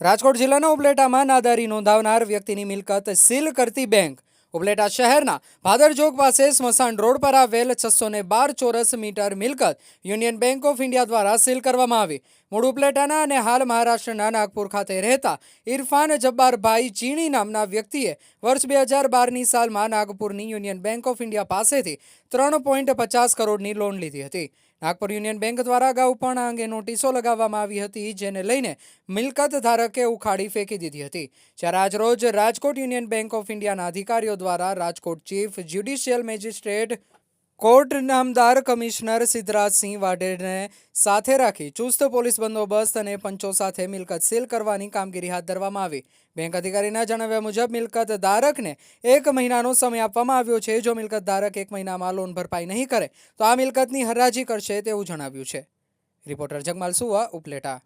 રાજકોટ જિલ્લાના ઉપલેટામાં નાદારી નોંધાવનાર વ્યક્તિની મિલકત સીલ કરતી બેંક. ઉપલેટા શહેરના ભાદરજોગ પાસે સ્મશાન રોડ પર આવેલ છસો ને બાર ચોરસ મીટર મિલકત યુનિયન બેંક ઓફ ઇન્ડિયા દ્વારા સીલ કરવામાં આવી. મૂળ ઉપલેટાના અને હાલ મહારાષ્ટ્રના નાગપુર ખાતે રહેતા ઇરફાન જબ્બારભાઈ ચીણી નામના વ્યક્તિએ વર્ષ બે હજાર બારની સાલમાં નાગપુરની યુનિયન બેંક ઓફ ઇન્ડિયા પાસેથી ત્રણ પોઈન્ટ પચાસ કરોડની લોન લીધી હતી. નાગપુર યુનિયન બેંક દ્વારા અગાઉ પણ આ અંગે નોટિસો લગાવવામાં આવી હતી, જેને લઈને મિલકત ધારકે ઉખાડી ફેંકી દીધી હતી. જ્યારે આજરોજ રાજકોટ યુનિયન બેંક ઓફ ઇન્ડિયાના અધિકારીઓ દ્વારા Rajkot chief judicial magistrate court નામદાર કમિશનર સિદ્ધરાજસિંહ વાઢેરને સાથે રાખી ચુસ્ત પોલીસ બંદોબસ્ત અને પંચો સાથે મિલકત સીલ કરવાની કામગીરી હાથ ધરવામાં આવી. બેંક અધિકારીના જણાવ્યા મુજબ, મિલકત ધારકને એક મહિનાનો સમય આપવામાં આવ્યો છે. જો મિલકત ધારક એક મહિનામાં લોન ભરપાઈ નહીં કરે, તો આ મિલકતની હરાજી કરશે તેવું જણાવ્યું છે. રિપોર્ટર જગમાલ સુવા, ઉપલેટા.